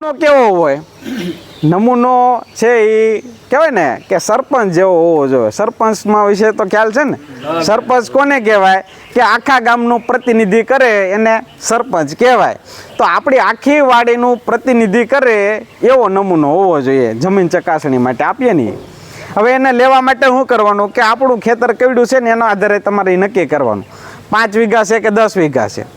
કેવો હોય? નમૂનો છે એ કહેવાય ને કે સરપંચ જેવો હોવો જોઈએ. સરપંચમાં વિશે તો ખ્યાલ છે ને? સરપંચ કોને કહેવાય? કે આખા ગામનું પ્રતિનિધિ કરે એને સરપંચ કહેવાય. તો આપણી આખી વાડીનું પ્રતિનિધિ કરે એવો નમૂનો હોવો જોઈએ જમીન ચકાસણી માટે. આપીએ ને? હવે એને લેવા માટે શું કરવાનું? કે આપણું ખેતર કેવડું છે ને એના આધારે તમારે નક્કી કરવાનું. પાંચ વીઘા છે કે દસ વીઘા છે?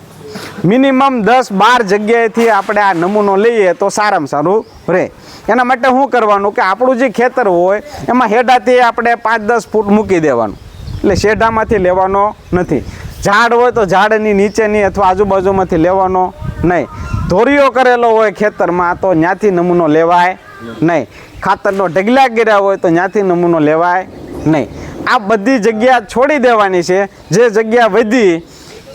મિનિમમ દસ બાર જગ્યાએથી આપણે આ નમૂનો લઈએ તો સારામાં સારું રહે. એના માટે શું કરવાનું કે આપણું જે ખેતર હોય, એમાં હેડાથી આપણે પાંચ દસ ફૂટ મૂકી દેવાનું. એટલે શેઢામાંથી લેવાનો નથી. ઝાડ હોય તો ઝાડની નીચેની અથવા આજુબાજુમાંથી લેવાનો નહીં. ધોરીઓ કરેલો હોય ખેતરમાં તો ત્યાંથી નમૂનો લેવાય નહીં. ખાતરનો ઢગલા કર્યા હોય તો ત્યાંથી નમૂનો લેવાય નહીં. આ બધી જગ્યા છોડી દેવાની છે. જે જગ્યા વધી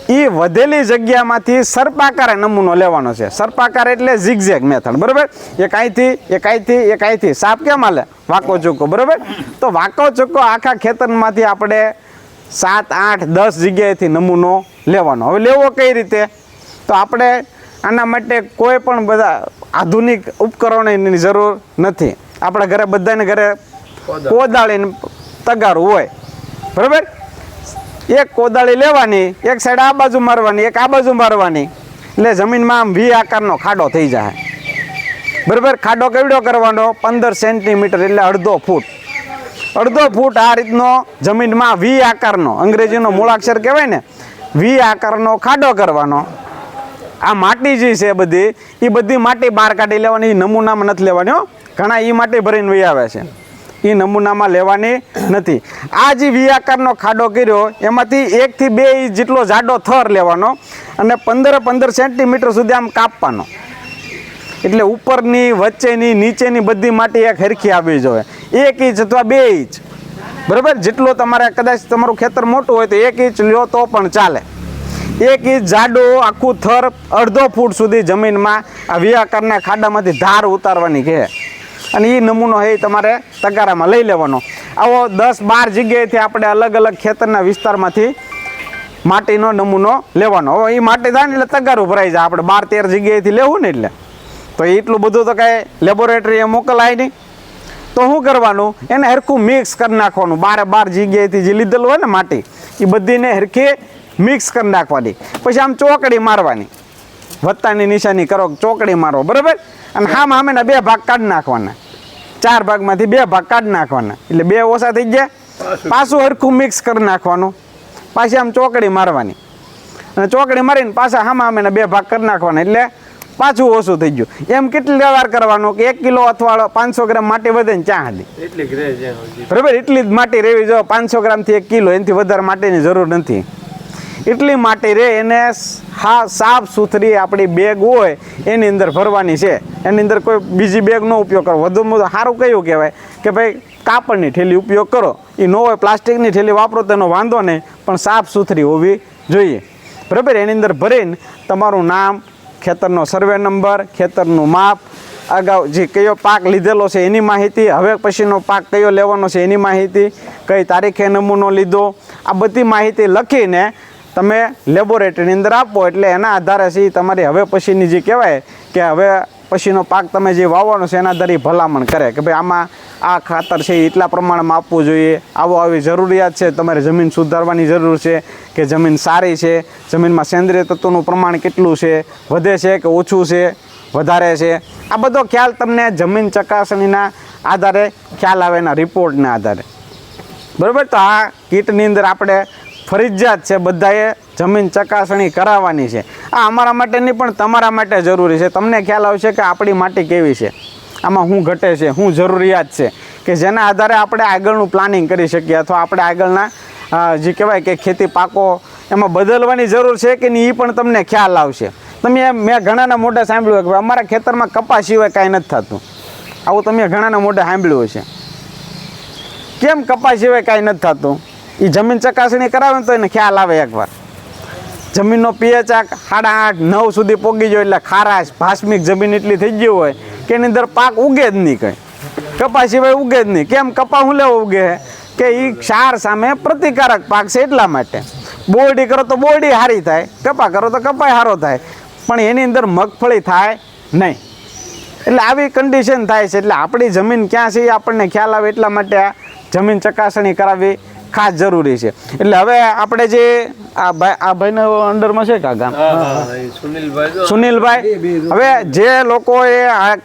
એ વધેલી જગ્યામાંથી સર્પાકારે નમૂનો લેવાનો છે. સર્પાકાર એટલે ઝિગઝેગ મેથડ બરાબર? એક અહીંથી એક અહીંથી એક અહીંથી સાપ કેમ હાલે? વાંકો ચૂકો બરાબર? તો વાંકો ચૂકો આખા ખેતરમાંથી આપણે સાત આઠ દસ જગ્યાએથી નમૂનો લેવાનો. હવે લેવો કઈ રીતે? તો આપણે આના માટે કોઈ પણ બધા આધુનિક ઉપકરણોની જરૂર નથી. આપણા ઘરે બધાને ઘરે કોદાળીને તગારું હોય. બરાબર? એક કોદાળી લેવાની, એક સાઈડ આ બાજુ મારવાની, એક આ બાજુ મારવાની. એટલે જમીનમાં આમ વી આકારનો ખાડો થઈ જાય. બરાબર? ખાડો કેવડો કરવાનો? પંદર સેન્ટીમીટર એટલે અડધો ફૂટ. અડધો ફૂટ આ રીતનો જમીનમાં વી આકારનો. અંગ્રેજીનો મૂળાક્ષર કહેવાય ને, વી આકારનો ખાડો કરવાનો. આ માટી જે છે બધી એ બધી માટી બહાર કાઢી લેવાની નમૂનામાં નથી લેવાની ઘણા એ માટી ભરીને વહી આવે છે. એ નમૂનામાં લેવાની નથી. આ જે વી આકારનો ખાડો કર્યો, એમાંથી એકથી બે ઇંચ જેટલો જાડો થર લેવાનો અને પંદર પંદર સેન્ટીમીટર સુધી આમ કાપવાનો. એટલે ઉપરની, વચ્ચેની, નીચેની બધી માટી એક હરખી આવવી જોઈએ. એક ઇંચ અથવા બે ઇંચ બરાબર? જેટલો તમારે કદાચ તમારું ખેતર મોટું હોય તો એક ઇંચ લ્યો તો પણ ચાલે. એક ઇંચ જાડો આખું થર અડધો ફૂટ સુધી જમીનમાં આ વી આકારના ખાડામાંથી ધાર ઉતારવાની છે. અને એ નમૂનો એ તમારે તગારામાં લઈ લેવાનો. આવો દસ બાર જગ્યાએથી આપણે અલગ અલગ ખેતરના વિસ્તારમાંથી માટીનો નમૂનો લેવાનો. હવે એ માટી થાય ને એટલે તગારું ભરાઈ જાય. આપણે બાર તેર જગ્યાએથી લેવું ને એટલે. તો એટલું બધું તો કાંઈ લેબોરેટરીએ મોકલાય નહીં. તો શું કરવાનું? એને હરખું મિક્સ કરી નાખવાનું. બારે બાર જગ્યાએથી જે લીધેલું હોય ને માટી એ બધીને હરખી મિક્સ કરી નાખવાની. પછી આમ ચોકડી મારવાની. વત્તાની નિશાની કરો ચોકડી મારો. બરાબર? અને હામ મામેના બે ભાગ કાઢી નાખવાના. ચાર ભાગમાંથી બે ભાગ કાઢી નાખવાના. એટલે બે ઓછા થઈ ગયા. પાછું. હરખું મિક્સ કરી નાખવાનું. પાછી આમ ચોકડી મારવાની. અને ચોકડી મારીને પાછા હામા અમે બે ભાગ કરી નાખવાના. એટલે પાછું ઓછું થઈ ગયું. એમ કેટલી વાર કરવાનું કે એક કિલો અથવા પાંચસો ગ્રામ માટી વધે ને ચા હતી બરાબર? એટલી જ માટી રહેવી જો પાંચસો ગ્રામથી એક કિલો એનાથી વધારે માટીની જરૂર નથી. એટલી માટે રહે એને હા, સાફ સુથરી આપણી બેગ હોય, એની અંદર ભરવાની છે. એની અંદર કોઈ બીજી બેગનો ઉપયોગ કરો. વધુમાં વધુ સારું કયું કહેવાય? કે ભાઈ, કાપડની થેલી ઉપયોગ કરો. એ ન હોય, પ્લાસ્ટિકની થેલી વાપરો, તેનો વાંધો નહીં, પણ સાફ સુથરી હોવી જોઈએ. બરાબર? એની અંદર ભરીને તમારું નામ, ખેતરનો સર્વે નંબર ખેતરનું માપ, અગાઉ જે કયો પાક લીધેલો છે, એની માહિતી, હવે પછીનો પાક કયો લેવાનો છે, એની માહિતી, કઈ તારીખે નમૂનો લીધો, આ બધી માહિતી લખીને તમે લેબોરેટરીની અંદર આપો એટલે એના આધારે છે તમારી હવે પછીની જે કહેવાય કે હવે પછીનો પાક તમે જે વાવવાનો છે એના આધારે ભલામણ કરે કે ભાઈ આમાં આ ખાતર છે એટલા પ્રમાણમાં આપવું જોઈએ, આવો આવી જરૂરિયાત છે, તમારે જમીન સુધારવાની જરૂર છે કે જમીન સારી છે, જમીનમાં સેન્દ્રિય તત્વોનું પ્રમાણ કેટલું છે, વધે છે કે ઓછું છે, વધારે છે, આ બધો ખ્યાલ તમને જમીન ચકાસણીના આધારે ખ્યાલ આવે એના રિપોર્ટના આધારે. બરાબર? તો આ કીટની અંદર આપણે ફરજિયાત છે, બધાએ જમીન ચકાસણી કરાવવાની છે. આ અમારા માટે નહીં, પણ તમારા માટે જરૂરી છે. તમને ખ્યાલ આવશે કે આપણી માટી કેવી છે. આમાં શું ઘટે છે, શું જરૂરિયાત છે કે જેના આધારે આપણે આગળનું પ્લાનિંગ કરી શકીએ અથવા આપણે આગળના જે કહેવાય કે ખેતી પાકો એમાં બદલવાની જરૂર છે કે નહીં, એ પણ તમને ખ્યાલ આવશે. તમે મેં ઘણાના મોઢે સાંભળ્યું કે અમારા ખેતરમાં કપાસ સિવાય કાંઈ નથી થતું. આવું તમે ઘણાના મોઢે સાંભળ્યું હશે. કેમ કપાસ સિવાય કાંઈ નથી થતું? એ જમીન ચકાસણી કરાવે ને તો એને ખ્યાલ આવે એકવાર. જમીનનો પીએચ આ સાડા આઠ, નવ સુધી પોગી જાય એટલે ખારાશ ભાસ્મિક જમીન એટલી થઈ ગયું હોય કે એની અંદર પાક ઉગે જ નહીં કંઈ. કપા સિવાય ઉગે જ નહીં. કેમ? કપા હું લેવો ઉગે? કે એ ક્ષાર સામે પ્રતિકારક પાક છે એટલા માટે. બોરડી કરો તો બોરડી સારી થાય. કપા કરો તો કપાય સારો થાય. પણ એની અંદર મગફળી થાય નહીં. એટલે આવી કન્ડિશન થાય છે. એટલે આપણી જમીન ક્યાં છે એ આપણને ખ્યાલ આવે એટલા માટે જમીન ચકાસણી કરાવવી ખાસ જરૂરી છે. એટલે હવે આપણે જે આ ભાઈ આ ભાઈના અંડરમાં છે કા ગામ હા હા સુનિલભાઈ સુનિલભાઈ હવે જે લોકોએ આ